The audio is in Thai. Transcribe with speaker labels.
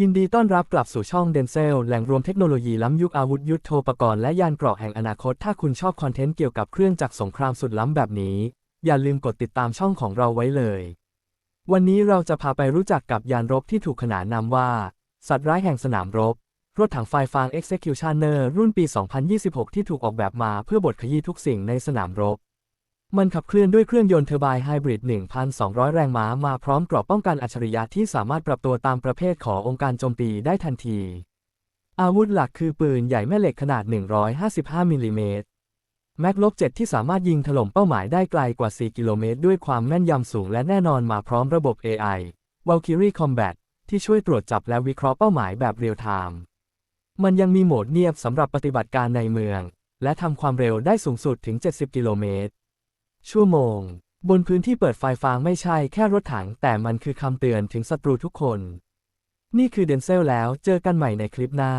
Speaker 1: ยินดีต้อนรับกลับสู่ช่องเดนเซลแหล่งรวมเทคโนโลยีล้ำยุคอาวุธยุทโธปกรณ์และยานเกราะแห่งอนาคต ถ้าคุณชอบคอนเทนต์เกี่ยวกับเครื่องจักรสงครามสุดล้ำแบบนี้ อย่าลืมกดติดตามช่องของเราไว้เลย วันนี้เราจะพาไปรู้จักกับยานรบที่ถูกขนานนามว่า สัตว์ร้ายแห่งสนามรบ รถถังไฟฟาง Executioner รุ่นปี 2026 ที่ถูกออกแบบมาเพื่อบดขยี้ทุกสิ่งในสนามรบ มันขับเคลื่อนด้วยเครื่องยนต์เทอร์ไบน์ไฮบริด 1,200 แรงม้ามาพร้อมกรอบป้องกันอัจฉริยะที่สามารถปรับตัวตามประเภทขององค์การโจมตีได้ทันที อาวุธหลักคือปืนใหญ่แม่เหล็กขนาด 155 มิลลิเมตรแม็กลบ7ที่สามารถยิงถล่มเป้าหมายได้ไกลกว่า 4 กิโลเมตร ด้วยความแม่นยำสูงและแน่นอนมาพร้อมระบบ AI Valkyrie Combat ที่ช่วยตรวจจับและวิเคราะห์เป้าหมายแบบเรียลไทม์ มันยังมีโหมดเงียบสำหรับปฏิบัติการในเมือง และทำความเร็วได้สูงสุดถึง 70 กิโลเมตร ชั่วโมง บนพื้นที่เปิดไฟฟางไม่ใช่แค่รถถัง แต่มันคือคำเตือนถึงศัตรูทุกคน นี่คือเดนเซลแล้วเจอกันใหม่ในคลิปหน้า